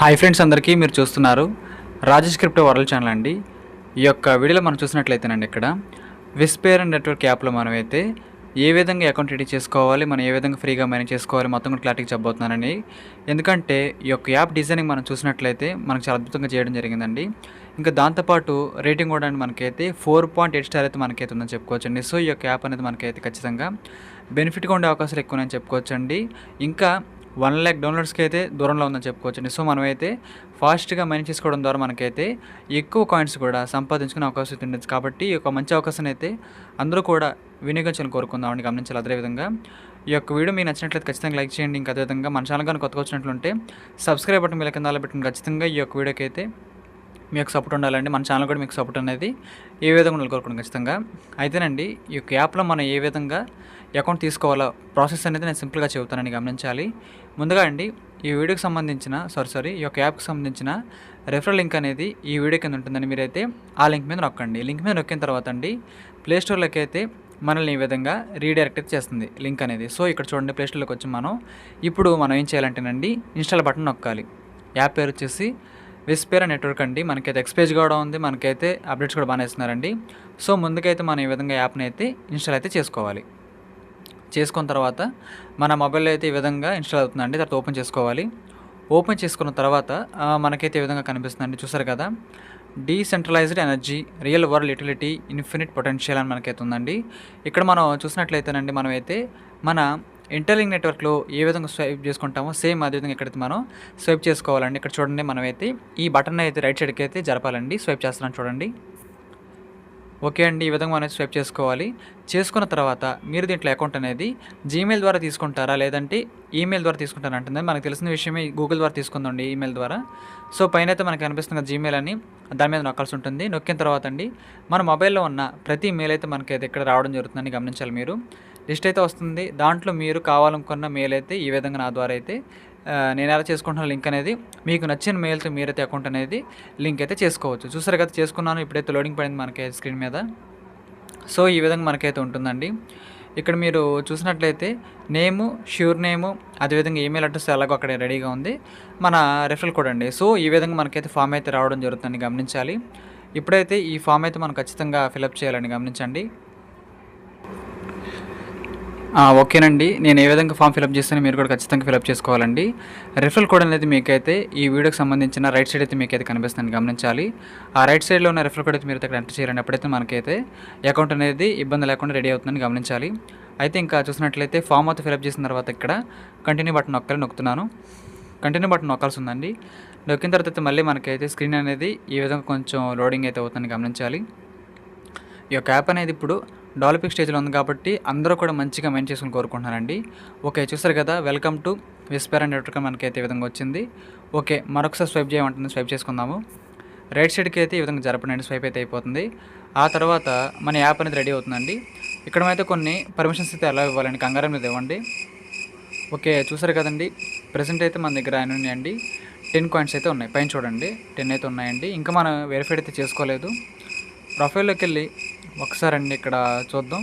Hi friends అందరికీ మీరు చూస్తున్నారు రాజేష్ క్రిప్టో వరల్డ్ ఛానల్ అండి. ఈ యొక్క వీడియోలో మనం చూసినట్లయితేనండి ఇక్కడ విస్పేర్ అండ్ నెట్వర్క్ యాప్లో మనమైతే ఏ విధంగా అకౌంట్ రెడీ చేసుకోవాలి మనం ఏ విధంగా ఫ్రీగా మేనేజ్ చేసుకోవాలి మొత్తం కూడా క్లారిటీ చెప్పబోతున్నానండి. ఎందుకంటే ఈ యొక్క యాప్ డిజైనింగ్ మనం చూసినట్లయితే మనకు చాలా అద్భుతంగా చేయడం జరిగిందండి. ఇంకా దాంతోపాటు రేటింగ్ కూడా మనకైతే ఫోర్ పాయింట్ ఎయిట్ స్టార్ అయితే మనకైతే ఉందని చెప్పుకోవచ్చండి. సో ఈ యొక్క యాప్ అనేది మనకైతే ఖచ్చితంగా బెనిఫిట్గా ఉండే అవకాశాలు ఎక్కువని చెప్పుకోవచ్చండి. ఇంకా వన్ ల్యాక్ డౌన్లోడ్స్కి అయితే దూరంలో ఉందని చెప్పుకోవచ్చండి. సో మనమైతే ఫాస్ట్గా మేనేజ్ చేసుకోవడం ద్వారా మనకైతే ఎక్కువ కాయిన్స్ కూడా సంపాదించుకునే అవకాశం అయితే కాబట్టి ఈ యొక్క మంచి అవకాశాన్ని అయితే అందరూ కూడా వినియోగించాలని కోరుకుందామని గమనించాలి అదేవిధంగా ఈ యొక్క వీడియో మీకు నచ్చినట్లయితే ఖచ్చితంగా లైక్ చేయండి. ఇంకా అదేవిధంగా మన ఛానల్ కానీ కొత్తగా వచ్చినట్లుంటే సబ్స్క్రైబ్ బటన్ మీద కింద పెట్టండి ఖచ్చితంగా ఈ యొక్క వీడియోకి అయితే మీకు సపోర్ట్ ఉండాలండి మన ఛానల్ కూడా మీకు సపోర్ట్ అనేది ఏ విధంగా ఉండాలి కోరుకుంటాం ఖచ్చితంగా. అయితేనండి ఈ యొక్క యాప్లో మనం ఏ విధంగా అకౌంట్ తీసుకోవాలో ప్రాసెస్ అనేది నేను సింపుల్గా చెబుతానని గమనించాలి. ముందుగా అండి ఈ వీడియోకి సంబంధించిన సారీ సారీ ఈ యొక్క యాప్కి సంబంధించిన రెఫరల్ లింక్ అనేది ఈ వీడియో కింద ఉంటుందని మీరైతే ఆ లింక్ మీద నొక్కండి. లింక్ మీద నొక్కిన తర్వాత అండి ప్లే స్టోర్లోకి అయితే మనల్ని ఈ విధంగా రీడైరెక్ట్ అయితే చేస్తుంది లింక్ అనేది. సో ఇక్కడ చూడండి ప్లేస్టోర్లోకి వచ్చి మనం ఇప్పుడు మనం ఏం చేయాలంటేనండి ఇన్స్టాల్ బటన్ నొక్కాలి. యాప్ పేరు వచ్చేసి విస్పేరా నెట్వర్క్ అండి. మనకైతే ఎక్స్పేజ్ కూడా ఉంది. మనకైతే అప్డేట్స్ కూడా బాగానే ఇస్తున్నారండి. సో ముందుకైతే మనం ఈ విధంగా యాప్ని అయితే ఇన్స్టాల్ అయితే చేసుకోవాలి. చేసుకున్న తర్వాత మన మొబైల్లో అయితే ఈ విధంగా ఇన్స్టాల్ అవుతుందండి. తర్వాత ఓపెన్ చేసుకోవాలి. ఓపెన్ చేసుకున్న తర్వాత మనకైతే ఈ విధంగా కనిపిస్తుందండి. చూసారు కదా? Decentralized energy real world utility infinite potential అని మనకైతే ఉందండి. ఇక్కడ మనం చూసినట్లయితేనండి మనమైతే మన ఇంటర్లింక్ నెట్వర్క్లో ఏ విధంగా స్వైప్ చేసుకుంటామో సేమ్ అదే విధంగా ఇక్కడైతే మనం స్వైప్ చేసుకోవాలండి. ఇక్కడ చూడండి మనమైతే ఈ బటన్ అయితే రైట్ సైడ్కి అయితే జరపాలండి. స్వైప్ చేస్తున్నాను చూడండి. ఓకే అండి ఈ విధంగా మనం స్వైప్ చేసుకోవాలి. చేసుకున్న తర్వాత మీరు దీంట్లో అకౌంట్ అనేది జీమెయిల్ ద్వారా తీసుకుంటారా? లేదంటే ఈమెయిల్ ద్వారా తీసుకుంటారా అంటుంది మనకు తెలిసిన విషయమే గూగుల్ ద్వారా తీసుకుందండి ఈమెయిల్ ద్వారా. సో పైన అయితే మనకు కనిపిస్తుంది జీమెయిల్ అని. దాని మీద నొక్కాల్సి ఉంటుంది. నొక్కిన తర్వాత అండి మన మొబైల్లో ఉన్న ప్రతి మెయిల్ అయితే మనకైతే ఇక్కడ రావడం జరుగుతుందని గమనించాలి మీరు. లిస్ట్ అయితే వస్తుంది. దాంట్లో మీరు కావాలనుకున్న మెయిల్ అయితే ఈ విధంగా నా ద్వారా అయితే నేను ఎలా చేసుకుంటున్న లింక్ అనేది మీకు నచ్చిన మెయిల్తో మీరైతే అకౌంట్ అనేది లింక్ అయితే చేసుకోవచ్చు. చూసారు కదా చేసుకున్నాను. ఇప్పుడైతే లోడింగ్ పడింది మనకి స్క్రీన్ మీద. సో ఈ విధంగా మనకైతే ఉంటుందండి. ఇక్కడ మీరు చూసినట్లయితే నేము ష్యూర్ నేము అదేవిధంగా ఈమెయిల్ అడ్రస్ ఎలాగో అక్కడ రెడీగా ఉంది. మన రెఫరల్ కోడ్ అండి. సో ఈ విధంగా మనకైతే ఫామ్ అయితే రావడం జరుగుతుందని గమనించాలి. ఇప్పుడైతే ఈ ఫామ్ అయితే మనం ఖచ్చితంగా ఫిలప్ చేయాలని గమనించండి. ఓకేనండి. నేను ఏ విధంగా ఫామ్ ఫిలప్ చేస్తానో మీరు కూడా ఖచ్చితంగా ఫిలప్ చేసుకోవాలండి. రిఫరల్ కోడ్ అనేది మీకైతే ఈ వీడియోకి సంబంధించిన రైట్ సైడ్ అయితే మీకైతే కనిపిస్తుంది గమనించాలి. ఆ రైట్ సైడ్లో ఉన్న రిఫరల్ కోడ్ అయితే మీరు ఇక్కడ ఎంటర్ చేయాలండి. అప్పుడైతే మనకైతే అకౌంట్ అనేది ఇబ్బంది లేకుండా రెడీ అవుతుందని గమనించాలి. అయితే ఇంకా చూసినట్లయితే ఫామ్ అయితే ఫిలప్ చేసిన తర్వాత ఇక్కడ కంటిన్యూ బటన్ నొక్కాలి నొక్కుతున్నాను. కంటిన్యూ బటన్ నొక్కాల్సి ఉందండి. నొక్కిన తర్వాత మళ్ళీ మనకైతే స్క్రీన్ అనేది ఈ విధంగా కొంచెం లోడింగ్ అయితే అవుతుందని గమనించాలి. ఈ యొక్క యాప్ అనేది ఇప్పుడు డెవలపింగ్ స్టేజ్లో ఉంది కాబట్టి అందరూ కూడా మంచిగా మెయిన్ చేసుకుని కోరుకుంటున్నారండి. ఓకే చూసారు కదా welcome to whisper and network మనకైతే ఈ విధంగా వచ్చింది. ఓకే మరొకసారి స్వైప్ చేయమంటుంది స్వైప్ చేసుకుందాము. రైట్ సైడ్కి అయితే ఈ విధంగా జరపనండి స్వైప్ అయితే అయిపోతుంది. ఆ తర్వాత మన యాప్ అనేది రెడీ అవుతుందండి. ఇక్కడ అయితే కొన్ని పర్మిషన్స్ అయితే ఎలా ఇవ్వాలండి కంగారం మీద ఇవ్వండి. ఓకే చూసారు కదండి ప్రజెంట్ అయితే మన దగ్గర ఆయన ఉన్నాయండి. టెన్ కాయిన్స్ అయితే ఉన్నాయి పైన చూడండి టెన్ అయితే ఉన్నాయండి. ఇంకా మనం వెరిఫైడ్ అయితే చేసుకోలేదు. ప్రొఫైల్లోకి వెళ్ళి ఒకసారి అండి ఇక్కడ చూద్దాం.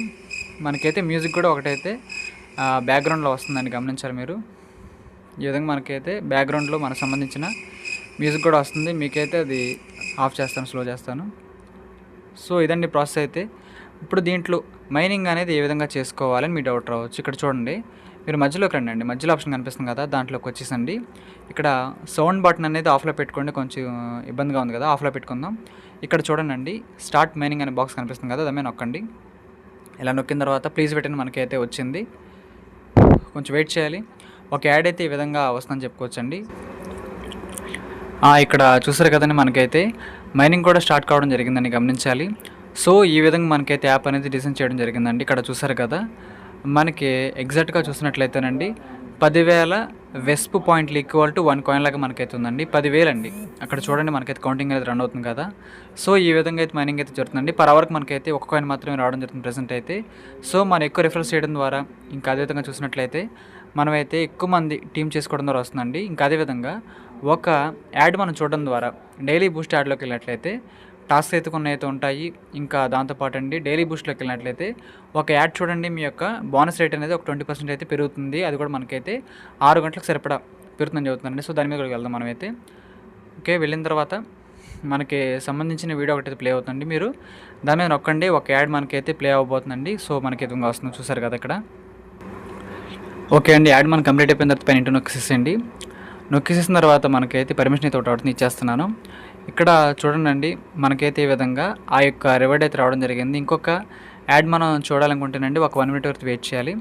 మనకైతే మ్యూజిక్ కూడా ఒకటైతే బ్యాక్గ్రౌండ్లో వస్తుందని గమనించాలి మీరు? ఈ విధంగా మనకైతే బ్యాక్గ్రౌండ్లో మనకు సంబంధించిన మ్యూజిక్ కూడా వస్తుంది. మీకైతే అది ఆఫ్ చేస్తాను స్లో చేస్తాను. సో ఇదండి ప్రాసెస్ అయితే. ఇప్పుడు దీంట్లో మైనింగ్ అనేది ఏ విధంగా చేసుకోవాలని మీ డౌట్ రావచ్చు. ఇక్కడ చూడండి. మీరు మధ్యలోకి రండి అండి మధ్యలో ఆప్షన్ కనిపిస్తుంది కదా దాంట్లోకి వచ్చేసండి. ఇక్కడ సౌండ్ బటన్ అనేది ఆఫ్లో పెట్టుకోండి కొంచెం ఇబ్బందిగా ఉంది కదా ఆఫ్లో పెట్టుకుందాం. ఇక్కడ చూడండి స్టార్ట్ మైనింగ్ అనే బాక్స్ కనిపిస్తుంది కదా దాని మీద నొక్కండి. ఇలా నొక్కిన తర్వాత ప్లీజ్ పెట్టిన మనకైతే వచ్చింది. కొంచెం వెయిట్ చేయాలి. ఒక యాడ్ అయితే ఈ విధంగా వస్తుందని చెప్పుకోవచ్చండి. ఇక్కడ చూసారు కదండి మనకైతే మైనింగ్ కూడా స్టార్ట్ కావడం జరిగిందని గమనించాలి. సో ఈ విధంగా మనకైతే యాప్ అనేది డిజైన్ చేయడం జరిగిందండి. ఇక్కడ చూసారు కదా మనకి ఎగ్జాక్ట్గా చూసినట్లయితేనండి పదివేల వెస్ప్ పాయింట్లు ఈక్వల్ టు వన్ కాయిన్ లాగా మనకైతే ఉందండి పదివేలు అండి అక్కడ చూడండి మనకైతే కౌంటింగ్ అనేది రన్ అవుతుంది కదా. సో ఈ విధంగా అయితే మైనింగ్ అయితే జరుగుతుందండి. పర్ అవర్కి మనకైతే ఒక కాయిన్ మాత్రమే రావడం జరుగుతుంది ప్రజెంట్ అయితే. సో మనం ఎక్కువ రిఫరెన్స్ చేయడం ద్వారా ఇంకా అదే విధంగా చూసినట్లయితే మనమైతే ఎక్కువ మంది టీం చేసుకోవడం ద్వారా వస్తుందండి. ఇంకా అదేవిధంగా ఒక యాడ్ మనం చూడడం ద్వారా డైలీ బూస్ట్ యాడ్లోకి వెళ్ళినట్లయితే టాస్క్ అయితే కొన్ని అయితే ఉంటాయి. ఇంకా దాంతోపాటు అండి డైలీ బూస్ట్లోకి వెళ్ళినట్లయితే ఒక యాడ్ చూడండి మీ యొక్క బోనస్ రేట్ అనేది ఒక ట్వంటీ పర్సెంట్ అయితే పెరుగుతుంది. అది కూడా మనకైతే ఆరు గంటలకు సరిపడా పెరుగుతుందని చెబుతున్నారండి సో దాని మీద కూడా వెళ్దాం మనమైతే ఓకే వెళ్ళిన తర్వాత మనకి సంబంధించిన వీడియో ఒకటి ప్లే అవుతుంది మీరు దాని మీద నొక్కండి ఒక యాడ్ మనకైతే ప్లే అవ్వబోతుందండి. సో మనకి ఎదురుగా వస్తుంది. చూసారు కదా ఇక్కడ ఓకే అండి యాడ్ మనం కంప్లీట్ అయిపోయిన తర్వాత పైన ఇంటూ నొక్కేసేయండి. నొక్కేసిన తర్వాత మనకైతే పర్మిషన్ అయితే ఒకటి ఇచ్చేస్తున్నాను. ఇక్కడ చూడండి అండి మనకైతే ఈ విధంగా ఆ యొక్క రివర్డ్ అయితే రావడం జరిగింది. ఇంకొక యాడ్ మనం చూడాలనుకుంటేనండి ఒక వన్ మినిట్ వరకు వెయిట్ చేయాలి.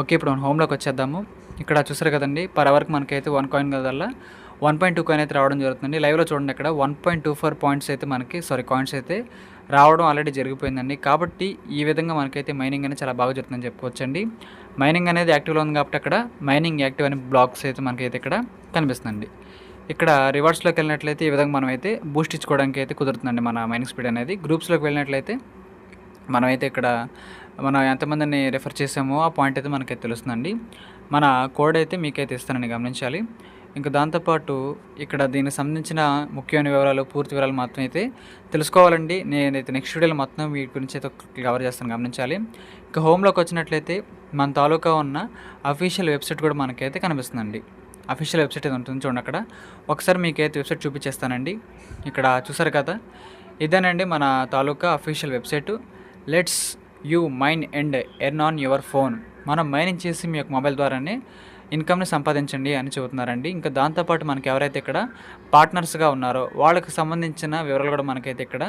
ఓకే ఇప్పుడు మనం హోమ్లోకి వచ్చేద్దాము. ఇక్కడ చూసారు కదండి పర్ అవర్కి మనకైతే వన్ కాయిన్ కదల్లా వన్ పాయింట్ టూ కాయిన్ అయితే రావడం జరుగుతుంది లైవ్లో చూడండి ఇక్కడ one point two four points అయితే మనకి సారీ కాయిన్స్ అయితే రావడం ఆల్రెడీ జరిగిపోయిందండి. కాబట్టి ఈ విధంగా మనకైతే మైనింగ్ అనేది చాలా బాగా జరుగుతుందని చెప్పుకోవచ్చండి. మైనింగ్ అనేది యాక్టివ్లో ఉంది కాబట్టి అక్కడ మైనింగ్ యాక్టివ్ అనే బ్లాక్స్ అయితే మనకైతే ఇక్కడ కనిపిస్తుందండి. ఇక్కడ రివార్డ్స్లోకి వెళ్ళినట్లయితే ఈ విధంగా మనమైతే బూస్ట్ ఇచ్చుకోవడానికి అయితే కుదురుతుందండి మన మైనింగ్ స్పీడ్ అనేది. గ్రూప్స్లోకి వెళ్ళినట్లయితే మనమైతే ఇక్కడ మనం ఎంతమందిని రిఫర్ చేసామో ఆ పాయింట్ అయితే మనకైతే తెలుస్తుందండి. మన కోడ్ అయితే మీకైతే ఇస్తానని గమనించాలి. ఇంకా దాంతోపాటు ఇక్కడ దీనికి సంబంధించిన ముఖ్యమైన వివరాలు పూర్తి వివరాలు మాత్రం అయితే తెలుసుకోవాలండి. నేనైతే నెక్స్ట్ వీడియోలో మొత్తం వీటి గురించి అయితే కవర్ చేస్తాను గమనించాలి. ఇంకా హోమ్లోకి వచ్చినట్లయితే మన తాలూకా ఉన్న అఫీషియల్ వెబ్సైట్ కూడా మనకైతే కనిపిస్తుందండి. అఫీషియల్ వెబ్సైట్ అయితే ఉంటుంది చూడండి అక్కడ. ఒకసారి మీకు అయితే వెబ్సైట్ చూపించేస్తానండి. ఇక్కడ చూసారు కదా? ఇదేనండి మన తాలూకా official website. Let's you mine and earn on your phone. మనం మైనింగ్ చేసి మీ యొక్క మొబైల్ ద్వారానే ఇన్కమ్ని సంపాదించండి అని చెబుతున్నారండి. ఇంకా దాంతోపాటు మనకి ఎవరైతే ఇక్కడ పార్ట్నర్స్గా ఉన్నారో వాళ్ళకి సంబంధించిన వివరాలు కూడా మనకైతే ఇక్కడ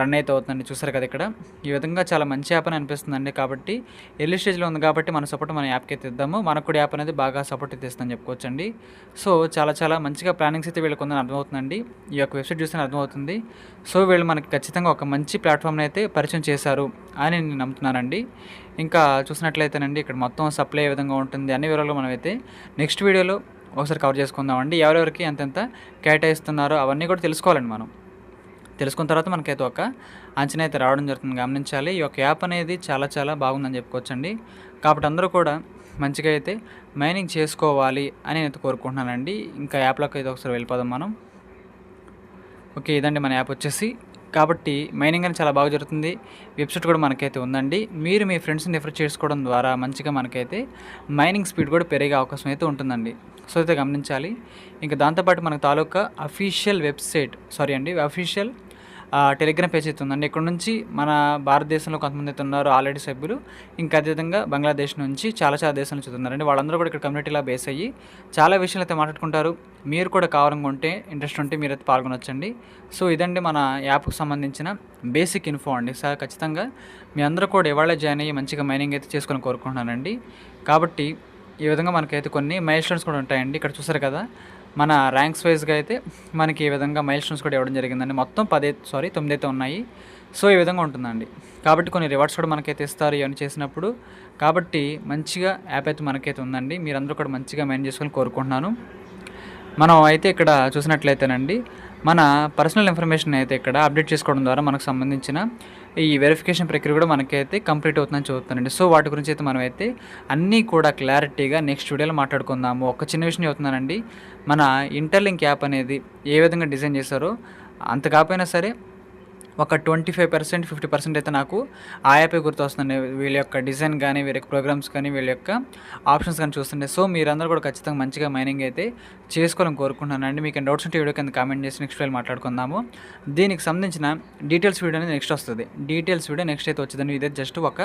రన్ అయితే అవుతుందండి. చూసారు కదా ఇక్కడ. ఈ విధంగా చాలా మంచి యాప్ అని అనిపిస్తుందండి కాబట్టి ఎర్లీ స్టేజ్లో ఉంది కాబట్టి మన సపోర్ట్ మన యాప్కి అయితే ఇద్దాము. మనకు కూడా యాప్ అనేది బాగా సపోర్ట్ అయితే ఇస్తుందని చెప్పుకోవచ్చండి. సో చాలా చాలా మంచిగా ప్లానింగ్స్ అయితే వీళ్ళకి ఉందని అర్థమవుతుందండి. ఈ యొక్క వెబ్సైట్ చూస్తే అర్థమవుతుంది. సో వీళ్ళు మనకి ఖచ్చితంగా ఒక మంచి ప్లాట్ఫామ్ని అయితే పరిచయం చేశారు అని నేను నమ్ముతున్నానండి. ఇంకా చూసినట్లయితేనండి ఇక్కడ మొత్తం సప్లై ఏ విధంగా ఉంటుంది అన్ని వివరాలు మనమైతే నెక్స్ట్ వీడియోలో ఒకసారి కవర్ చేసుకుందామండి. ఎవరెవరికి ఎంతెంత కేటాయిస్తున్నారో అవన్నీ కూడా తెలుసుకోవాలండి మనం. తెలుసుకున్న తర్వాత మనకైతే ఒక అంచనా అయితే రావడం జరుగుతుంది. గమనించాలి. ఈ యొక్క యాప్ అనేది చాలా చాలా బాగుందని చెప్పుకోవచ్చండి. కాబట్టి అందరూ కూడా మంచిగా అయితే మైనింగ్ చేసుకోవాలి అని నేను కోరుకుంటున్నానండి. ఇంకా యాప్లోకి అయితే ఒకసారి వెళ్ళిపోదాం మనం. ఓకే ఇదండి మన యాప్ వచ్చేసి కాబట్టి మైనింగ్ అనేది చాలా బాగా జరుగుతుంది. వెబ్సైట్ కూడా మనకైతే ఉందండి. మీరు మీ ఫ్రెండ్స్ని రిఫర్ చేసుకోవడం ద్వారా మంచిగా మనకైతే మైనింగ్ స్పీడ్ కూడా పెరిగే అవకాశం అయితే ఉంటుందండి. సో అయితే గమనించాలి. ఇంకా దాంతోపాటు మనకు తాలూకా అఫీషియల్ వెబ్సైట్ సారీ అండి అఫీషియల్ టెలిగ్రామ్ పేజ్ అయితే ఉందండి. ఇక్కడ నుంచి మన భారతదేశంలో కొంతమంది అయితే ఉన్నారు ఆల్రెడీ సభ్యులు. ఇంకా అదేవిధంగా బంగ్లాదేశ్ నుంచి చాలా చాలా దేశాల నుంచి ఉన్నారండి. వాళ్ళందరూ కూడా ఇక్కడ కమ్యూనిటీలా బేస్ అయ్యి చాలా విషయాలు అయితే మాట్లాడుకుంటారు. మీరు కూడా కావాలనుకుంటే ఇంట్రెస్ట్ ఉంటే మీరైతే పాల్గొనొచ్చండి. సో ఇదండి మన యాప్కి సంబంధించిన బేసిక్ ఇన్ఫో అండి. సార్ ఖచ్చితంగా మీ అందరూ కూడా ఇవాళ జాయిన్ అయ్యి మంచిగా మైనింగ్ అయితే చేసుకొని కోరుకుంటున్నానండి. కాబట్టి ఈ విధంగా మనకైతే కొన్ని మైల్ స్టోన్స్ కూడా ఉంటాయండి. ఇక్కడ చూసారు కదా మన ర్యాంక్స్ వైజ్గా అయితే మనకి ఈ విధంగా మైల్ స్టోన్స్ కూడా ఇవ్వడం జరిగిందండి. మొత్తం పదే సారీ తొమ్మిది అయితే ఉన్నాయి. సో ఈ విధంగా ఉంటుందండి. కాబట్టి కొన్ని రివార్డ్స్ కూడా మనకైతే ఇస్తారు ఇవన్నీ చేసినప్పుడు. కాబట్టి మంచిగా యాప్ అయితే మనకైతే ఉందండి. మీరందరూ కూడా మంచిగా మైండ్ చేసుకొని కోరుకుంటున్నాను. మనం అయితే ఇక్కడ చూసినట్లయితేనండి మన పర్సనల్ ఇన్ఫర్మేషన్ అయితే ఇక్కడ అప్డేట్ చేసుకోవడం ద్వారా మనకు సంబంధించిన ఈ వెరిఫికేషన్ ప్రక్రియ కూడా మనకైతే కంప్లీట్ అవుతుందని చూస్తున్నానండి సో వాటి గురించి అయితే మనం అయితే అన్నీ కూడా క్లారిటీగా నెక్స్ట్ వీడియోలో మాట్లాడుకుందాము. ఒక చిన్న విషయం చెప్తున్నానండి మన ఇంటర్లింక్ యాప్ అనేది ఏ విధంగా డిజైన్ చేశారో అంత కాకపోయినా సరే ఒక twenty five percent fifty percent అయితే నాకు ఆ యాపే గుర్తొస్తుంది. వీళ్ళ యొక్క డిజైన్ కానీ వీళ్ళ యొక్క ప్రోగ్రామ్స్ కానీ వీళ్ళ యొక్క ఆప్షన్స్ కానీ చూస్తుండే సో మీరందరూ కూడా ఖచ్చితంగా మంచిగా మైనింగ్ అయితే చేసుకోవాలని కోరుకుంటున్నానండి మీకు డౌట్స్ ఉంటే వీడియో కింద కామెంట్ చేసి నెక్స్ట్ వీడియో మాట్లాడుకుందాము. దీనికి సంబంధించిన డీటెయిల్స్ వీడియో అనేది నెక్స్ట్ వస్తుంది. డీటెయిల్స్ వీడియో నెక్స్ట్ అయితే వచ్చిందని ఇదే జస్ట్ ఒక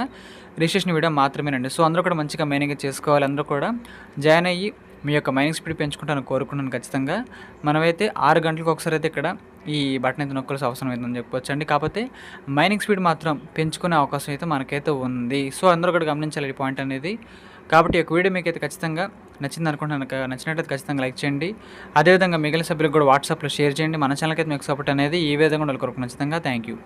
రిజిస్ట్రేషన్ వీడియో మాత్రమేనండి. సో అందరూ కూడా మంచిగా మైనింగ్ చేసుకోవాలి. అందరూ కూడా జాయిన్ అయ్యి మీ యొక్క మైనింగ్ స్పీడ్ పెంచుకుంటాను కోరుకున్నాను ఖచ్చితంగా. మనమైతే ఆరు గంటలకు ఒకసారి అయితే ఇక్కడ ఈ బటన్ అయితే నొక్కాల్సిన అవసరం అవుతుందని చెప్పొచ్చండి. కాకపోతే మైనింగ్ స్పీడ్ మాత్రం పెంచుకునే అవకాశం అయితే మనకైతే ఉంది. సో అందరూ కూడా గమనించాలి ఈ పాయింట్ అనేది. కాబట్టి ఈ వీడియో మీకు అయితే ఖచ్చితంగా నచ్చింది అనుకుంటున్నాను నచ్చినట్లయితే ఖచ్చితంగా లైక్ చేయండి. అదేవిధంగా మిగిలిన సభ్యులకు కూడా వాట్సాప్లో షేర్ చేయండి. మన ఛానల్కి అయితే మీకు సపోర్ట్ అనేది ఈ విధంగా ఉండాలి కొరకు ఖచ్చితంగా. Thank you